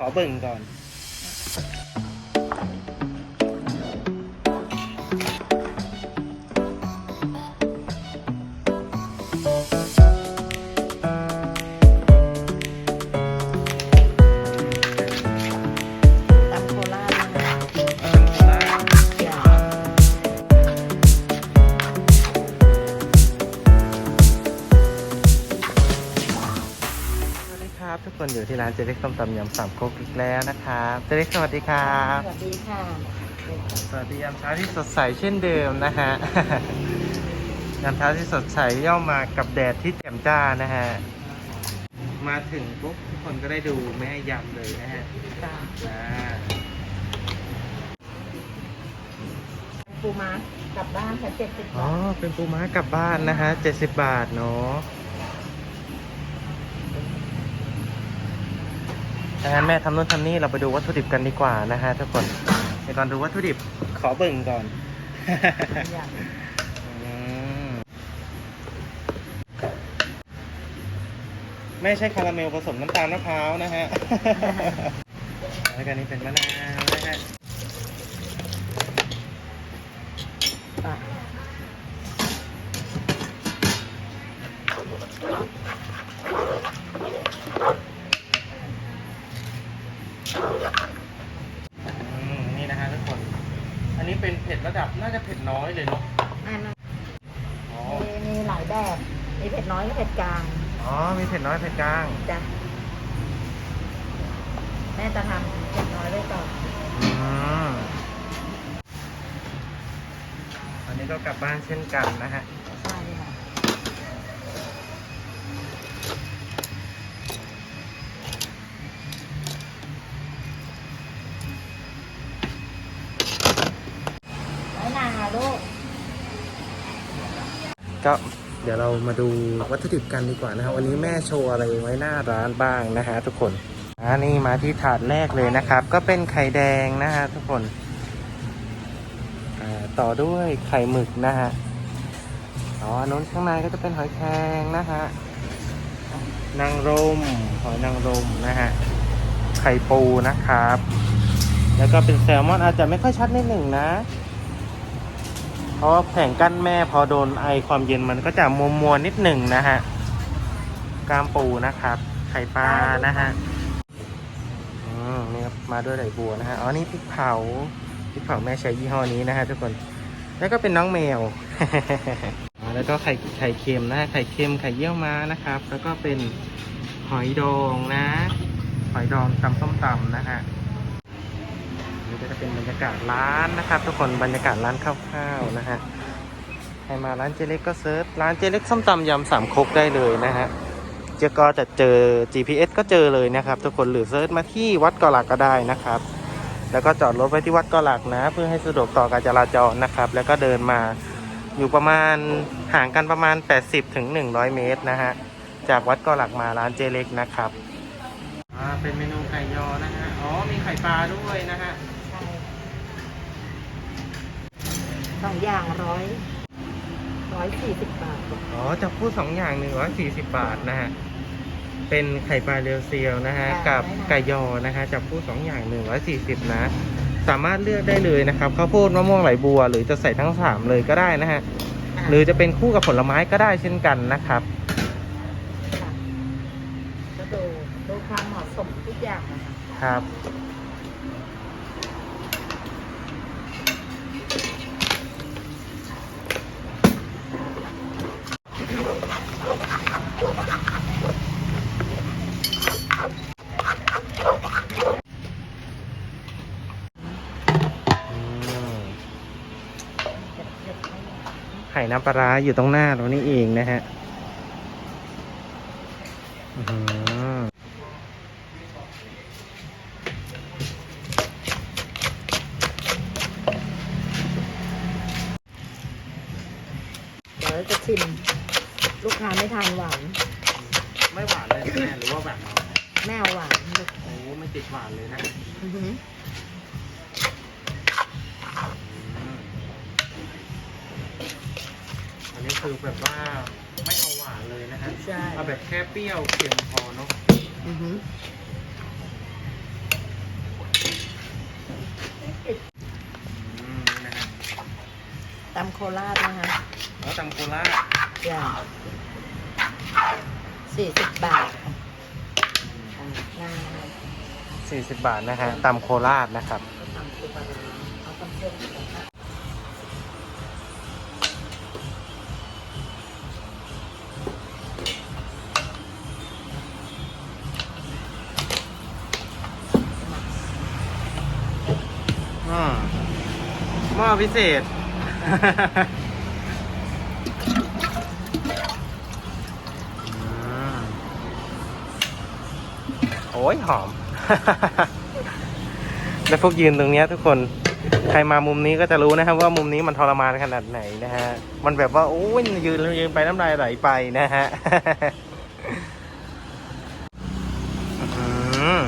ขอเบิ่งก่อน เจเล็กส้มตำยำสามโคกอีกแล้วนะครับเจเล็กสวัสดีครับสวัสดีค่ะ สวัสดียามเช้าที่สดใสเช่นเดิมนะฮะ ยามเช้าที่สดใสย่อมมากับแดดที่แจ่มจ้านะฮะ มาถึงปุ๊บทุกคนก็ได้ดูแม่ยำเลยนะฮะจ้ะอ่าปูม้ากลับบ้านค่ะเจ็ดสิบอ๋อบาทเป็นปูม้ากลับบ้านนะฮะเจ็ดสิบบาทเนาะ ถ้างั้นแม่ทำนู่นทำนี่เราไปดูวัตถุดิบกันดีกว่านะฮะทุกคนในก่อนดูวัตถุดิบขอเบิ่งก่อนอย่างอืมไม่ใช่คาราเมลผสมน้ำตาลมะพร้าวนะฮะ แล้วกันนี้เป็นมะนาวนะฮะ อืมนี่นะฮะทุกคน อันนี้เป็นเผ็ดระดับน่าจะเผ็ดน้อยเลยเนาะอันนั้นอ๋อมีมีหลายแบบ มีเผ็ดน้อยและเผ็ดกลางอ๋อมีเผ็ดน้อยเผ็ดกลางจ้ะแม่จะทำเผ็ดน้อยไว้ก่อนอืมอันนี้ก็กลับบ้านเช่นกันนะฮะใช่ค่ะ ก็เดี๋ยวเรามาดูวัตถุดิบกันดีกว่านะครับวันนี้แม่โชว์อะไรไว้หน้าร้านบ้างนะฮะทุกคนอ่านี่มาที่ถาดแรกเลยนะครับ ก็เป็นไข่แดงนะฮะทุกคนต่อด้วยไข่หมึกนะฮะอ๋อนนู้นข้างในก็จะเป็นหอยแครงนะฮะนางรมหอยนางรมนะฮะไข่ปูนะครับ แล้วก็เป็นแซลมอนอาจจะไม่ค่อยชัดนิดหนึ่งนะ เพราะว่าแผงกั้นแม่พอโดนไอความเย็นมันก็จะมัวมัวนิดหนึ่งนะฮะกล้ามปูนะครับไข่ปลานะฮะอืมนี่ครับมาด้วยไหลบัวนะฮะอ๋อนี่พริกเผาพริกเผาแม่ใช้ยี่ห้อนี้นะฮะทุกคนแล้วก็เป็นน้องแมว แล้วก็ไข่ไข่เค็มนะฮะไข่เค็มไข่เยี่ยวม้านะครับ แล้วก็เป็นหอยดองนะ หอยดองตำส้มตำนะฮะ นี่ก็จะเป็นบรรยากาศร้านนะครับ ทุกคนบรรยากาศร้านคร่าวๆนะฮะใครมาร้านเจเล็กก็เซิร์ชร้านเจเล็กส้มตำยำสามครกได้เลยนะฮะเจก็จะเจอ GPS ก็เจอเลยนะครับ ทุกคนหรือเซิร์ชมาที่วัดกาะหลักก็ได้นะครับ แล้วก็จอดรถไว้ที่วัดกาะหลักนะ เพื่อให้สะดวกต่อการจราจรนะครับ แล้วก็เดินมาอยู่ประมาณห่างกันประมาณ 80ถึง100 เมตรนะฮะจากวัดกาะหลักมาร้านเจเล็กนะครับ อ่า เป็นเมนูไก่ยอนะฮะ อ๋อ มีไข่ปลาด้วยนะฮะ ใช่ สองอย่างร้อยร้อยสี่สิบบาทอ๋อจับพูดสองอย่างหนึ่งร้อยสี่สิบบาทนะฮะเป็นไข่ปลาเรียวเซียวนะฮะกับไก่ยอนะฮะจับพูดสองอย่างหนึ่งร้อยสี่สิบนะ สามารถเลือกได้เลยนะครับข้าวโพดมะม่วงไหลบัว หรือจะใส่ทั้งสามเลยก็ได้นะฮะหรือจะเป็นคู่กับผลไม้ก็ได้เช่นกันนะครับค่ะก็ดูดูความเหมาะสมทุกอย่างนะคะครับ น้ำปลาร้าอยู่ตรงหน้าเรานี่เองนะฮะอื้อหือเดี๋ยวจะชิม แค่เปรี้ยวเพียงพอเนาะอือฮึอนี่นะฮะตำโคราชนะคะแล้วตำโคราอย่างสี่สิบบาทสี่สิบบาทนะฮะตำโคราชนะครับ หม้อพิเศษอโอ้ยหอม แล้วพวกยืนตรงนี้ทุกคน ใครมามุมนี้ก็จะรู้นะครับว่ามุมนี้มันทรมานขนาดไหนนะฮะ มันแบบว่า โอ้ยยืนยืนไปน้ำลายไหลไปนะฮะ อื้อหือ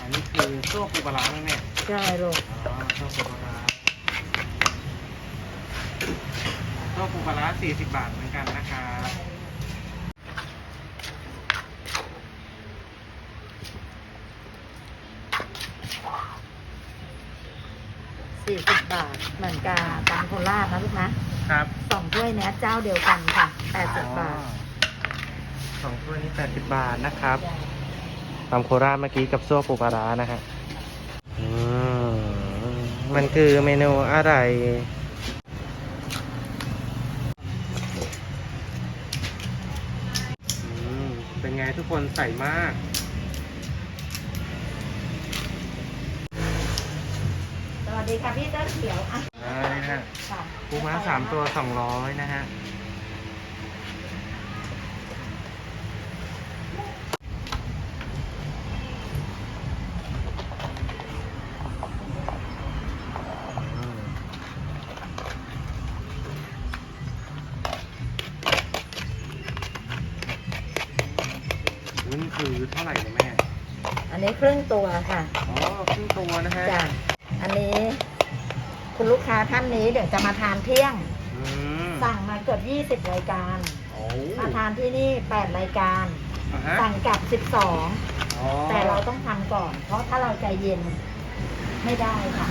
อันนี้คือซั่วปูปลาร้าไหมแม่ ใช่ลูก อ๋อซั่วปูปลาร้าซั่วปูปลาร้าสี่สิบบาทเหมือนกันนะครับ สี่สิบบาท เหมือนกับตำโคราชนะลูกนะครับสองถ้วยเนี้ยเจ้าเดียวกันค่ะแปดสิบบาทอ๋อสองถ้วยนี้แปดสิบบาทนะครับตำโคราชเมื่อกี้กับซั่วปูปลาร้านะฮะอืมมันคือเมนูอะไรอืมเป็นไงทุกคนใส่มาก วัสดีค่ะพี่เต้นเขียวอะอ่านี่นะฮะค่ะปูม้าสามตัวสองร้อยนะฮะอืมนี่คือเท่าไหร่นะแม่ อันนี้ครึ่งตัวค่ะ อ๋อครึ่งตัวนะฮะ จ้ะ อันนี้ คุณลูกค้าท่านนี้เดี๋ยวจะมาทานเที่ยง อืมสั่งมาเกือบ 20 รายการ โอ้มาทานที่นี่ 8 รายการ อ่าฮะสั่งกลับอ๋อ12แต่เราต้องทำก่อน เพราะถ้าเราใจเย็นไม่ได้ค่ะ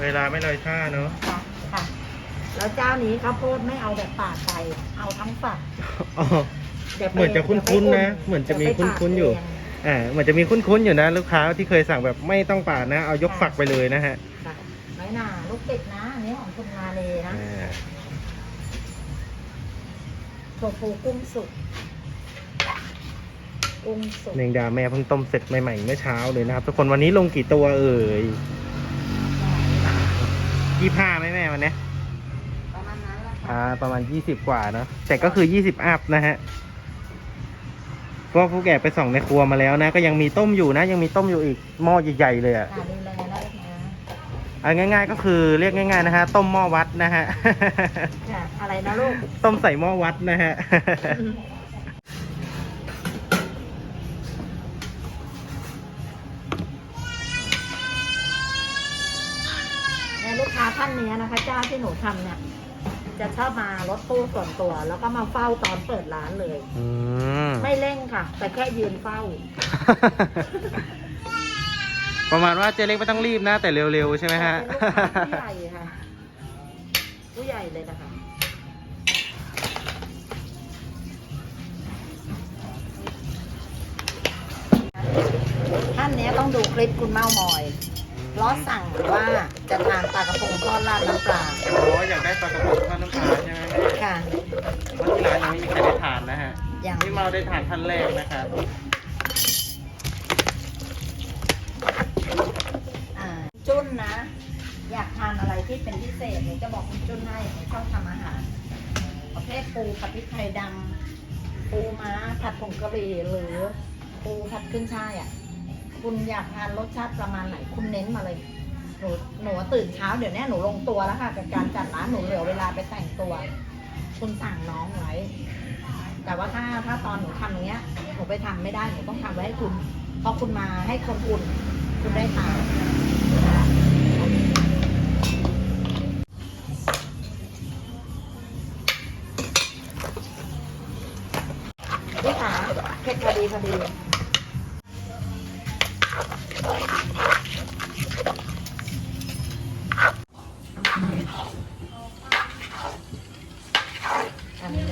เวลาไม่เลยท่าเนอะค่ะค่ะ แล้วเจ้านี้ข้าวโพดไม่เอาแบบปาดไป เอาทั้งฝักอ๋อ ดี๋ยวไปเหมือนจะคุ้นๆนะดี๋ยวไปเหมือนจะมีดี๋วไปคุ้นๆอยู่ปาดเง อ่าเหมือนจะมีคุ้นๆอยู่นะ ลูกค้าที่เคยสั่งแบบไม่ต้องปาดนะ เอายกฝักไปเลยนะฮะค่ะน้อยหนาลูกติดนะอันนี้ของคุณนาเลนะอ่าถั่วฟูกุ้งสุกกุ้งสุก เนงดาแม่เพิ่งต้มเสร็จใหม่ๆเมื่อเช้าเลยนะครับทุกคนวันนี้ลงกี่ตัวเอ่ยยี่ห้าไหมแม่วันเนี้ยประมาณนั้นแหละอ่าค่ะประมาณยี่สิบกว่าเนอะแต่ก็คือยี่สิบอัพนะฮะ เพราะผู้แก่ไปส่องในครัวมาแล้วนะ ก็ยังมีต้มอยู่นะ ยังมีต้มอยู่อีกหม้อใหญ่ๆเลยอะอ่าดูแลนะลูกนะเอาง่าย ๆ ก็คือเรียกง่าย ๆ นะฮะ ต้มหม้อวัดนะฮะ ค่ะอะไรนะลูกต้มใส่หม้อวัดนะฮะ ในลูกค้าท่านนี้นะคะ เจ้าที่หนูทำเนี่ย จะชอบมารถตู้ส่วนตัว แล้วก็มาเฝ้าตอนเปิดร้านเลย อืม ไม่เร่งค่ะ แต่แค่ยืนเฝ้า ประมาณว่าเจเล็กไม่ต้องรีบนะ แต่เร็วๆใช่ไหมฮะ เป็นลูกค้าผู้ใหญ่ค่ะ ผู้ใหญ่เลยนะคะท่านเนี้ยต้องดูคลิปคุณเม้ามอย เพราะสั่งว่าจะทานปลากระพงทอดราดน้ำปลาโอ้อยากได้ปลากระพงทอดน้ำปลาใช่ไหมแม่ค่ะ เพราะที่ร้านยังไม่มีใครได้ทานนะฮะอย่างพี่เมาได้ทานท่านแรกนะครับอ่าจุ้นนะ อยากทานอะไรที่เป็นพิเศษหนูจะบอกคุณจุ้นให้หนูชอบทำอาหาร ประเภทปูผัดพริกไทยดำปูม้าผัดผงกะหรี่หรือปูผัดขึ้นช่ายอะ คุณอยากทานรสชาติประมาณไหนคุณเน้นมาเลย หนูหนูตื่นเช้าเดี๋ยวนี้หนูลงตัวแล้วค่ะกับการจัดร้านหนูเหลือเวลาไปแต่งตัว คุณสั่งน้องไว้ แต่ว่าถ้าถ้าตอนหนูทำอย่างเงี้ยหนูไปทำไม่ได้หนูต้องทำไว้ให้คุณพอคุณมาให้คนอุ่นคุณได้ทานลูกค้าเผ็ดพอดีพอดีอันนี้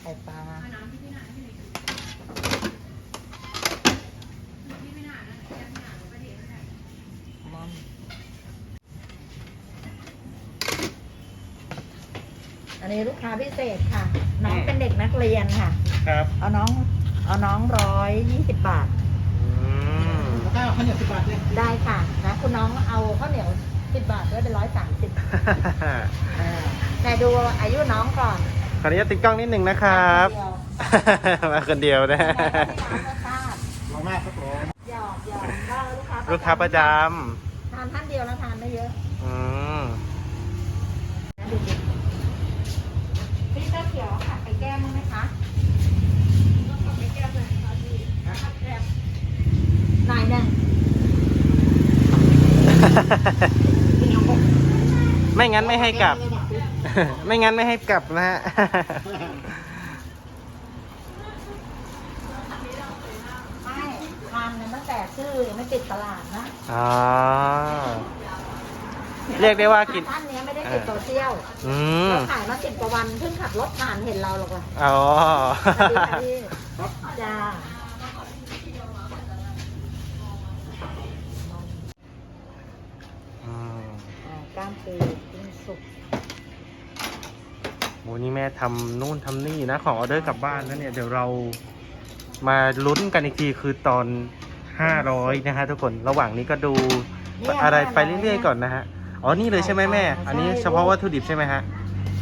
ไข่ปลาม่อนอั นนี้ลูกค้าพิเศษค่ะ น้องเป็นเด็กนักเรียนค่ะ ครับเอาน้อง เอาน้องร้อยยี่สิบบาท อืมแล้วก็ข้าวเหนียวสิบบาทเลยได้ค่ะนะคุณน้องเอาข้าวเหนียวสิบบาทด้วยเป็นร้อยสามสิบแต่ดูอายุน้องก่อนขออนุญาตติดกล้องนิดหนึ่งนะครับเดียวมาคนเดียวนะแม่ก็ไม่เอารสชาติลองมากครับผมหยอกหยอกก็ลูกค้าลูกค้าประจทานท่านเดียวแล้วทานไม่เยอะำอืมนะดูดิพี่ เจ้าเขียวค่ะไปแก้มมั้างไหมคะไปแก้มเลยค่ะพี่แก้มนายเนี่ยไม่งั้นไม่ให้กลับ ไม่งั้นไม่ให้กลับนะฮะ ไม่ทานเนี่ยตั้งแต่ชื่อยังไม่ติดตลาดนะ อ๋อ เรียกได้ว่ากิน ท่านเนี้ยไม่ได้ติดโซเชียลอืม เราขายมาสิบกว่าวันเพิ่งขับรถผ่านเห็นเราหรอกว่ะอ๋อ สวัสดีค่ะพี่จ้าอืมอ่ากล้ามปูปิ้งสุกโหนี่แม่ทำนู่นทำนี่นะ ของออเดอร์กลับบ้านนะเนี่ยเดี๋ยวเรามาลุ้นกันอีกทีคือตอน 500 นะฮะทุกคน ระหว่างนี้ก็ดูอะไรไปเรื่อยๆก่อนนะฮะ อ๋อนี่เลยใช่ไหมแม่ อันนี้เฉพาะวัตถุดิบใช่ไหมฮะ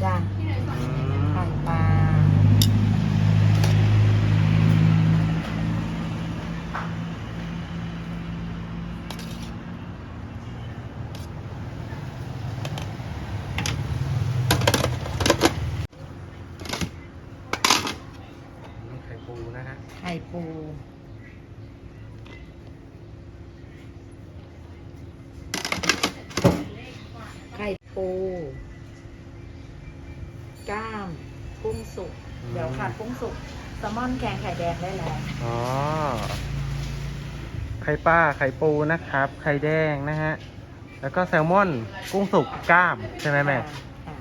จ้าอืมไข่ปลาไข่ปูนะฮะ ไข่ปูไข่ปูก้ามกุ้ง สุก เดี๋ยวขาดกุ้งสุกแซลมอนแกงไข่แดงได้แล้ว อ๋อ ไข่ปลาไข่ปูนะครับ ไข่แดงนะฮะ แล้วก็แซลมอน กุ้งสุกกล้าม ใช่ไหมแม่ค่ะ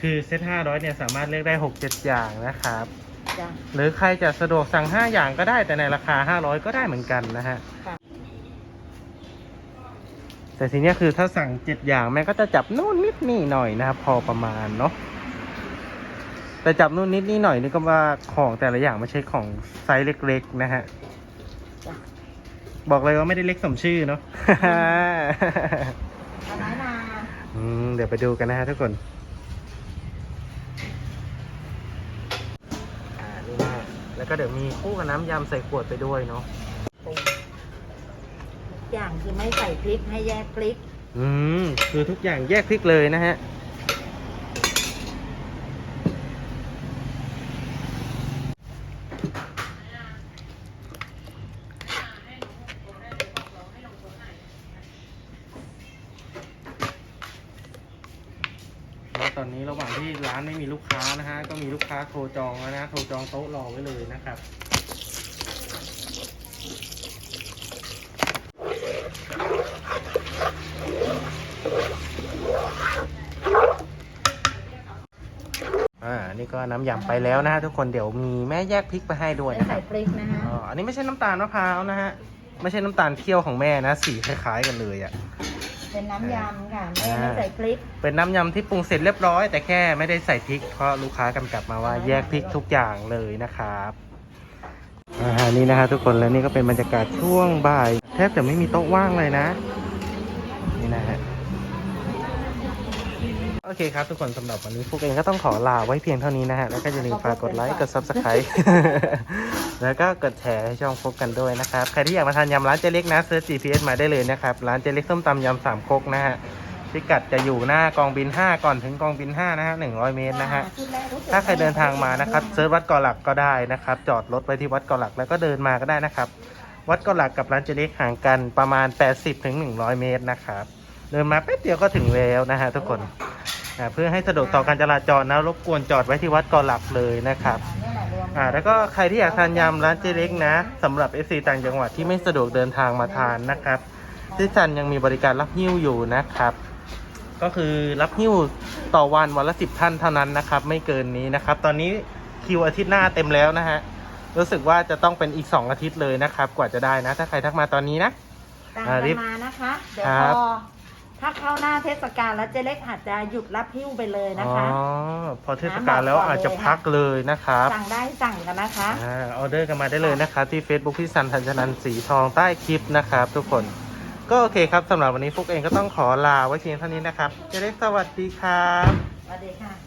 คือเซต500เนี่ยสามารถเลือกได้6-7อย่างนะครับ จ้ะ หรือใครจะสะดวกสั่ง5อย่างก็ได้แต่ในราคา500ก็ได้เหมือนกันนะฮะ ค่ะ แต่ทีเนี้ยคือถ้าสั่ง7อย่างแม่ก็จะจับนู่นนิดนี่หน่อยนะครับ พอประมาณเนาะแต่จับนู่นนิดนี่หน่อยนี่ก็ว่าของแต่ละอย่างไม่ใช่ของไซส์เล็ก ๆ นะฮะจ้ะบอกเลยว่าไม่ได้เล็กสมชื่อเนาะเอาน้อยนาอืมเดี๋ยวไปดูกันนะฮะทุกคนอ่านี่นะฮะแล้วก็เดี๋ยวมีคู่กับน้ำยำใส่ขวดไปด้วยเนาะปูทุก อย่างคือไม่ใส่พริกให้แยกพริก อืมคือทุกอย่างแยกพริกเลยนะฮะตอนนี้ระหว่างที่ร้านไม่มีลูกค้านะฮะ ก็มีลูกค้าโทรจองแล้วนะ โทรจองโต๊ะรอไว้เลยนะครับ ก็น้ำยำไปแล้วนะฮะทุกคนเดี๋ยวมีแม่แยกพริกไปให้ด้วยไม่นะคใส่รับพริกนะฮะอ๋ออันนี้ไม่ใช่น้ำตาลมะพร้าวนะฮะไม่ใช่น้ำตาลเคี่ยวของแม่นะสีคล้ายๆกันเลยอะ่ะ เป็นน้ำยำค่ะไม่อ่าไม่ใส่พริก เป็นน้ำยำที่ปรุงเสร็จเรียบร้อย แต่แค่ไม่ได้ใส่พริกเพราะลูกค้ากำกับมาว่าแยกพริกทุกอย่างเลยนะครับอ่านี่นะฮะทุกคนแล้วนี่ก็เป็นบรรยากาศช่วงบ่าย แทบจะไม่มีโต๊ะว่างเลยนะ นี่นะฮะ โอเคครับ ทุกคนสำหรับวันนี้พวกเองก็ต้องขอลาไว้เพียงเท่านี้นะฮะ แล้วก็อย่าลืมฝากกดไลค์กด subscribe แล้วก็กดแชร์ให้ช่องพบกันด้วยนะครับ ใครที่อยากมาทานยำร้านเจเล็กนะเซิร์ช GPS มาได้เลยนะครับ ร้านเจเล็กส้มตำยำสามครกนะฮะพิกัดจะอยู่หน้ากองบิน 5 ก่อนถึงกองบิน 5 นะฮะ 100 เมตรนะฮะ ถ้าใครเดินทางมานะครับเซิร์ชวัดเกาะหลักก็ได้นะครับ จอดรถไว้ที่วัดเกาะหลักแล้วก็เดินมาก็ได้นะครับ วัดเกาะหลักกับร้านเจเล็กห่างกันประมาณ 80ถึง100 เมตรนะครับ เดินมาแป๊บเดียวก็ถึงแล้วนะฮะทุกคน อ่าเพื่อให้สะดวกต่อการจราจรนะรบกวนจอดไว้ที่วัดกอหลักเลยนะครับอันนี้แหละรวมอ่าแล้วก็ใครที่อยากทานยำร้านเจเล็กนะสำหรับเอซีต่างจังหวัดที่ไม่สะดวกเดินทางมาทานนะครับที่จันยังมีบริการรับหิ้วอยู่นะครับ ก็คือรับหิ้วต่อวันวันละสิบท่านเท่านั้นนะครับ ไม่เกินนี้นะครับ ตอนนี้คิวอาทิตย์หน้าเต็มแล้วนะฮะรู้สึกว่าจะต้องเป็นอีก 2 อาทิตย์เลยนะครับ กว่าจะได้นะ ถ้าใครทักมาตอนนี้นะตามอ่ารีกันบมานะคะ เดี๋ยวครัพบอ ถ้าเข้าหน้าเทศกาลแล้วเจ๊เล็กอาจจะหยุดรับหิ้วไปเลยนะอ๋อคะ พอเทศกาลแล้วอาจจะพักเลยนะครับสั่งได้สั่งกันนะคะ อ่าออเดอร์กันมาได้เลยนะครับที่ Facebook พี่สันทันชนันสีทองใต้คลิปนะครับ ทุกคนก็โอเคครับสำหรับวันนี้ฟุกเองก็ต้องขอลาไว้เพียงเท่านี้นะครับเจเล็กสวัสดีครับ สวัสดีค่ะ